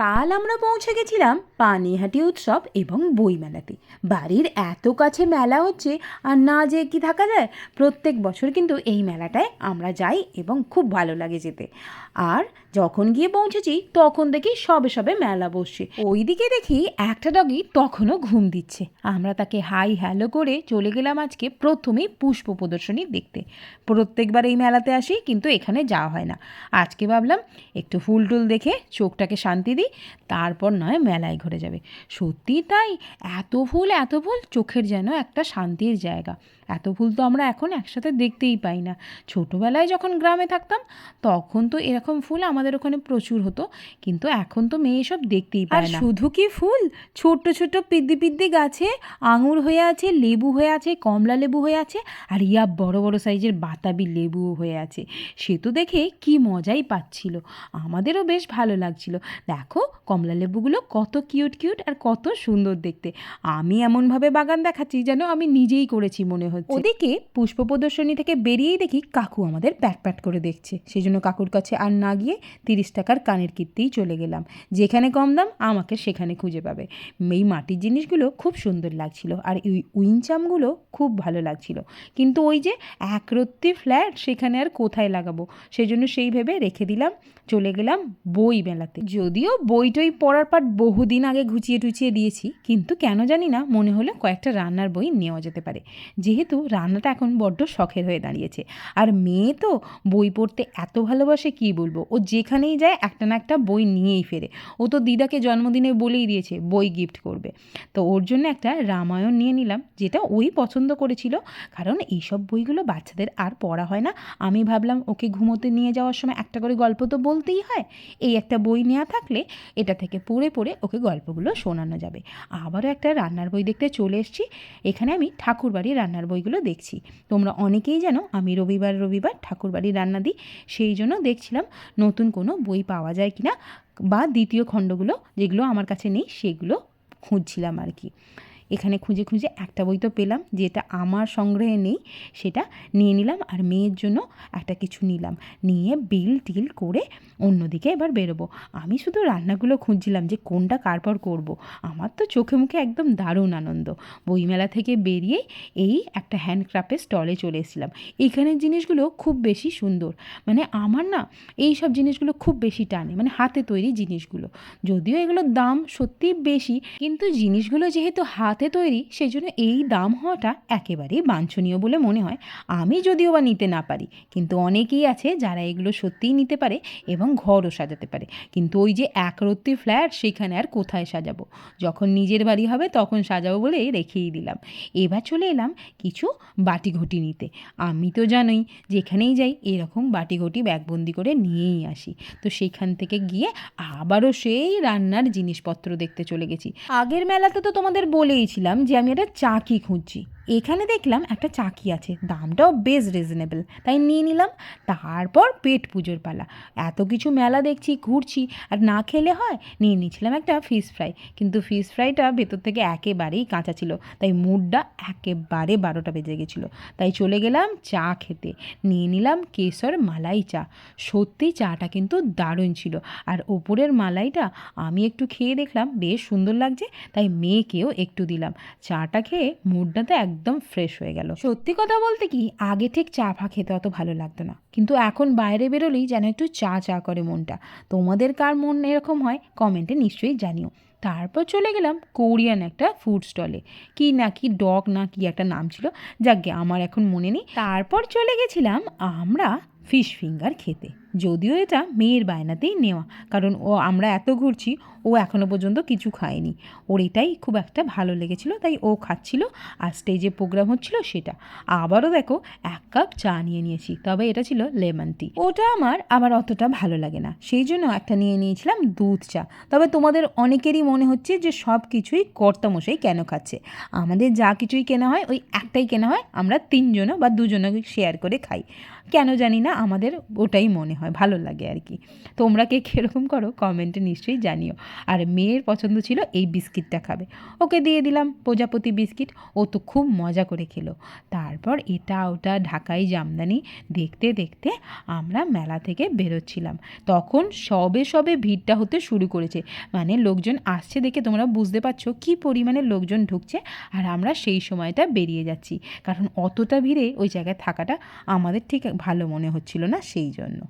কাল আমরা পৌঁছে গেছিলাম পানিহাটি উৎসব এবং বইমেলাতে। বাড়ির এত কাছে মেলা হচ্ছে, আর না যে কি থাকা যায়, প্রত্যেক বছর কিন্তু এই মেলাটায় আমরা যাই এবং খুব ভালো লাগে যেতে। আর যখন গিয়ে পৌঁছেছি, তখন দেখি সবে সবে মেলা বসছে। ওইদিকে দেখি একটা ডগি তখনও ঘুম দিচ্ছে। আমরা তাকে হাই হ্যালো করে চলে গেলাম আজকে প্রথমেই পুষ্প প্রদর্শনী দেখতে। প্রত্যেকবার এই মেলাতে আসি, কিন্তু এখানে যাওয়া হয় না। আজকে ভাবলাম একটু ফুল টুল দেখে চোখটাকে শান্তি দিই তারপর নয় মেলায় ঘুরে যাবে। সত্যি তাই? এত ফুল এত ফুল চোখের যেন একটা শান্তির জায়গা। এত ফুল তো আমরা এখন একসাথে দেখতেই পাই না। ছোটোবেলায় যখন গ্রামে থাকতাম, তখন তো এরকম ফুল আমাদের ওখানে প্রচুর হতো, কিন্তু এখন তো মেয়ে সব দেখতেই পায় না। শুধু কি ফুল? ছোট্ট ছোট্ট, পিদ্দি পিদ্দি গাছে আঙুর হয়ে আছে, লেবু হয়ে আছে, কমলা লেবু হয়ে আছে, আর ইয়া বড় বড় সাইজের বাতাবি লেবুও হয়ে আছে। সে তো দেখে কি মজাই পাচ্ছিল। আমাদেরও বেশ ভালো লাগছিল। দেখো, কমলা লেবুগুলো কত কিউট কিউট, আর কত সুন্দর দেখতে। আমি এমনভাবে বাগান দেখাচ্ছি যেন আমি নিজেই করেছি মনে হচ্ছে। ওদিকে পুষ্প প্রদর্শনী থেকে বেরিয়েই দেখি কাকু আমাদের প্যাট প্যাট করে দেখছে। সেই জন্য কাকুর কাছে আর না গিয়ে তিরিশ টাকার কানের কিনতেই চলে গেলাম। যেখানে কম দাম, আমাকে সেখানে খুঁজে পাবে। এই মাটির জিনিসগুলো খুব সুন্দর লাগছিল আর এই উইনচামগুলো খুব ভালো লাগছিল। কিন্তু ওই যে একরত্তি ফ্ল্যাট, সেখানে আর কোথায় লাগাবো? সেই জন্য সেই ভেবে রেখে দিলাম, চলে গেলাম বই মেলাতে। যদিও বই টই পড়ার পাট বহুদিন আগে ঘুচিয়ে টুচিয়ে দিয়েছি, কিন্তু কেন জানি না, মনে হলো কয়েকটা রান্নার বই নেওয়া যেতে পারে। যেহেতু রান্নাটা এখন বড্ড শখের হয়ে দাঁড়িয়েছে। আর মেয়ে তো বই পড়তে এত ভালোবাসে, কি বলব? ও যেখানেই যায় একটা না একটা বই নিয়েই ফেরে। ও তো দিদাকে জন্মদিনে বলেই দিয়েছে, বই গিফট করবে। তো ওর জন্য একটা রামায়ণ নিয়ে নিলাম, যেটা ওই পছন্দ করেছিল। কারণ এইসব বইগুলো বাচ্চাদের আর পড়া হয় না। আমি ভাবলাম ওকে ঘুমোতে নিয়ে যাওয়ার সময় একটা করে গল্প তো বলতেই হয়। এই একটা বই নেওয়া থাকলে এটা থেকে পড়ে পড়ে ওকে গল্পগুলো শোনানো যাবে। আবারও একটা রান্নার বই দেখতে চলে এসেছি। এখানে আমি ঠাকুরবাড়ির রান্নার বইগুলো দেখছি। তোমরা অনেকেই জানো, আমি রবিবার রবিবার ঠাকুরবাড়ির রান্না দিই, সেই জন্য দেখছিলাম নতুন কোনো বই পাওয়া যায় কিনা বা দ্বিতীয় খণ্ডগুলো যেগুলো আমার কাছে নেই, সেগুলো খুঁজছিলাম আর কি। এখানে খুঁজে খুঁজে একটা বই তো পেলাম, যেটা আমার সংগ্রহে নেই, সেটা নিয়ে নিলাম আর মেয়ের জন্য একটা কিছু নিলাম। নিয়ে বিল টিল করে অন্যদিকে এবার বেরোবো। আমি শুধু রান্নাগুলো খুঁজছিলাম যে কোনটা কারপর করব। আমার তো চোখে মুখে একদম দারুণ আনন্দ। বইমেলা থেকে বেরিয়ে এই একটা হ্যান্ডক্রাফটের স্টলে চলে এসেছিলাম। এখানের জিনিসগুলো খুব বেশি সুন্দর। মানে আমার না এই সব জিনিসগুলো খুব বেশি টানে মানে হাতে তৈরি জিনিসগুলো। যদিও এগুলোর দাম সত্যিই বেশি, কিন্তু জিনিসগুলো যেহেতু হাতে তৈরি সেই জন্য এই দাম হওয়াটা একেবারেই বাঞ্ছনীয় বলে মনে হয়। আমি যদিও বা নিতে না পারি, কিন্তু অনেকেই আছে যারা এগুলো সত্যিই নিতে পারে এবং ঘরও সাজাতে পারে। কিন্তু ওই যে একরত্তি ফ্ল্যাট, সেখানে আর কোথায় সাজাবো? যখন নিজের বাড়ি হবে তখন সাজাবো বলে রেখেই দিলাম। এবার চলে এলাম কিছু বাটি ঘটি নিতে। আমি তো জানোই, যেখানেই যাই এরকম বাটি ঘটি ব্যাগবন্দি করে নিয়েই আসি। তো সেখান থেকে গিয়ে আবারও সেই রান্নার জিনিসপত্র দেখতে চলে গেছি। আগের মেলাতে তো তোমাদের বলেইছিলাম যে আমি একটা চাকি খুঁজছি। এখানে দেখলাম একটা চাকি আছে, দামটাও বেশ রিজনেবল তাই নিয়ে নিলাম, তারপর পেট পুজোর পালা। এত কিছু মেলা দেখছি, ঘুরছি, আর না খেলে হয়, নিয়ে নিয়েছিলাম একটা ফিশ ফ্রাই কিন্তু ফিশ ফ্রাইটা ভেতর থেকে একেবারেই কাঁচা ছিল, তাই মুডটা একেবারে বারোটা বেজে গেছিল। তাই চলে গেলাম চা খেতে। নিয়ে নিলাম কেশর মালাই চা। সত্যি চাটা কিন্তু দারুণ ছিল। আর ওপরের মালাইটা আমি একটু খেয়ে দেখলাম, বেশ সুন্দর লাগছে, তাই মেয়েকেও একটু দিলাম। চাটা খেয়ে মুডটা তো একদম ফ্রেশ হয়ে গেল। সত্যি কথা বলতে কি, আগে ঠিক চা ফা খেতে অত ভালো লাগতো না। কিন্তু এখন বাইরে বেরোলেই যেন একটু চা চা করে মনটা। তোমাদের কার মন এরকম হয় কমেন্টে নিশ্চয়ই জানিও। তারপর চলে গেলাম কোরিয়ান একটা ফুড স্টলে কি না কি ডগ না কি একটা নাম ছিল, যাকে আমার এখন মনে নেই। তারপর চলে গেছিলাম আমরা ফিশ ফিঙ্গার খেতে। যদিও এটা মেয়ের বায়নাতেই নেওয়া, কারণ ও আমরা এত ঘুরছি, ও এখনও পর্যন্ত কিছু খায়নি। ওর এটাই খুব একটা ভালো লেগেছিল, তাই ও খাচ্ছিল, আর স্টেজে প্রোগ্রাম হচ্ছিল সেটা। আবারও দেখো কাপ চা নিয়ে নিয়েছি, তবে এটা ছিল লেমন টি। ওটা আমার আবার অতটা ভালো লাগে না। সেই জন্য একটা নিয়ে নিয়েছিলাম দুধ চা। তবে তোমাদের অনেকেরই মনে হচ্ছে যে সব কিছুই কর্তামশাই কেন খাচ্ছে? আমাদের যা কিছুই কেনা হয়, ওই একটাই কেনা হয়, আমরা তিনজনও বা দুজনে শেয়ার করে খাই। কেন জানি না, আমাদের ওটাই মনে হয়, ভালো লাগে আর কি। তোমরা কে কীরকম করো কমেন্টে নিশ্চয়ই জানিও। আর মেয়ের পছন্দ ছিল এই বিস্কিটটা খাবে। ওকে দিয়ে দিলাম প্রজাপতি বিস্কিট। ও তো খুব মজা করে খেলো। তারপর এটা ওটা ঢাকাই জামদানি। দেখতে দেখতে আমরা মেলা থেকে বেরোচ্ছিলাম। তখন সবে সবে ভিড়টা হতে শুরু করেছে। মানে লোকজন আসছে দেখে তোমরা বুঝতে পারছ কি পরিমাণে লোকজন ঢুকছে আর আমরা সেই সময়টা বেরিয়ে যাচ্ছি। কারণ অতটা ভিড়ে ওই জায়গায় থাকাটা আমাদের ঠিক ভালো মনে হচ্ছিল না সেই জন্য।